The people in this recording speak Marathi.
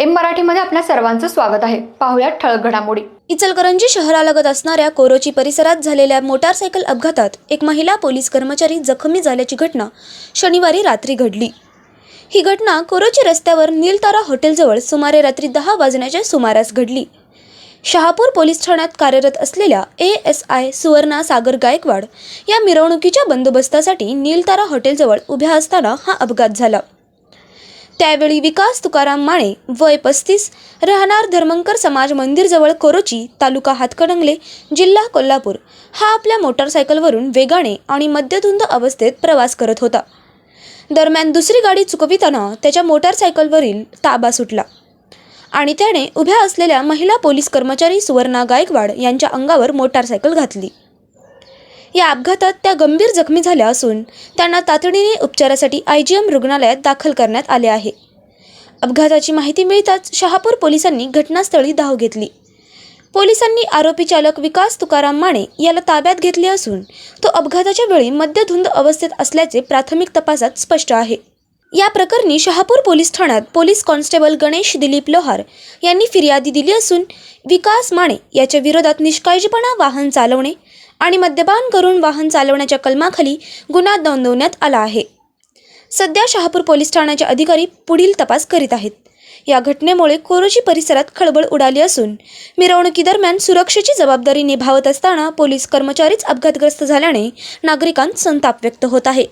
एम मराठीमध्ये आपल्या सर्वांचं स्वागत आहे. पाहुयात ठळक घडामोडी. इचलकरंजी शहरालगत असणाऱ्या कोरोची परिसरात झालेल्या मोटारसायकल अपघातात एक महिला पोलीस कर्मचारी जखमी झाल्याची घटना शनिवारी रात्री घडली. ही घटना कोरोची रस्त्यावर नीलतारा हॉटेलजवळ सुमारे रात्री दहा वाजण्याच्या सुमारास घडली. शहापूर पोलीस ठाण्यात कार्यरत असलेल्या A S I Suvarna Sagar Gaikwad या मिरवणुकीच्या बंदोबस्तासाठी नीलतारा हॉटेलजवळ उभ्या असताना हा अपघात झाला. त्यावेळी विकास तुकाराम माने वय पस्तीस राहणार धर्मंकर समाज मंदिरजवळ कोरोची तालुका हातकणंगले जिल्हा कोल्हापूर. हा आपल्या मोटारसायकलवरून वेगाने आणि मद्यधुंद अवस्थेत प्रवास करत होता. दरम्यान दुसरी गाडी चुकविताना त्याच्या मोटारसायकलवरील ताबा सुटला. आणि त्याने उभ्या असलेल्या महिला पोलीस कर्मचारी सुवर्णा गायकवाड यांच्या अंगावर मोटारसायकल घातली. या अपघातात त्या गंभीर जखमी झाल्या असून त्यांना तातडीने उपचारासाठी आय जी एम रुग्णालयात दाखल करण्यात आले आहे. अपघाताची माहिती मिळताच शहापूर पोलिसांनी घटनास्थळी धाव घेतली. पोलिसांनी आरोपी चालक विकास तुकाराम माने याला ताब्यात घेतले असून तो अपघाताच्या वेळी मद्यधुंद अवस्थेत असल्याचे प्राथमिक तपासात स्पष्ट आहे. या प्रकरणी शहापूर पोलीस ठाण्यात पोलीस कॉन्स्टेबल गणेश दिलीप लोहार यांनी फिर्यादी दिली असून विकास माने याच्या विरोधात निष्काळजीपणा वाहन चालवणे आणि मद्यपान करून वाहन चालवण्याच्या कलमाखाली गुन्हा नोंदवण्यात आला आहे. सध्या शहापूर पोलीस ठाण्याचे अधिकारी पुढील तपास करीत आहेत. या घटनेमुळे कोरोची परिसरात खळबळ उडाली असून मिरवणुकीदरम्यान सुरक्षेची जबाबदारी निभावत असताना पोलीस कर्मचारीच अपघातग्रस्त झाल्याने नागरिकांत संताप व्यक्त होत आहे.